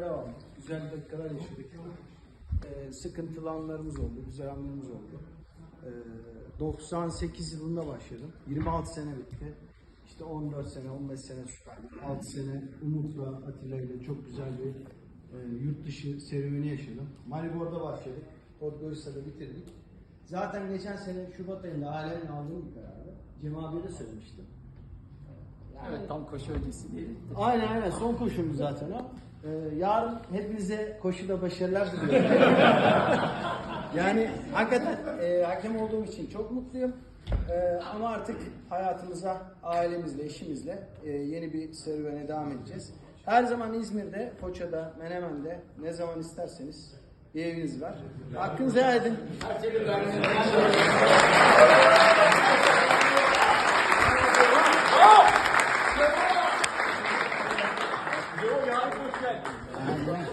merhaba. Güzel dakikalar yaşadık. Ee, sıkıntılı anlarımız oldu, güzel anlarımız oldu. Ee, 98 yılında başladım. 26 sene bitti. İşte 14 sene, 15 sene, 6 sene Umut'la, Atilla ile çok güzel bir e, yurt dışı serüveni yaşadım. Maribor'da başladık. Podgorica'da bitirdik. Zaten geçen sene Şubat ayında ailemle aldığım bir kararı. Cem abiye de söylemiştim. Evet tam koşu öncesi değil. Aynen aynen son koşumuz zaten o. Ee, yarın hepinize koşuda başarılar diliyorum. yani hakikaten e, hakem olduğum için çok mutluyum. Ee, ama artık hayatımıza ailemizle, eşimizle e, yeni bir serüvene devam edeceğiz. Her zaman İzmir'de, Foça'da, Menemen'de ne zaman isterseniz bir eviniz var. Hakkınızı helal edin. Okay.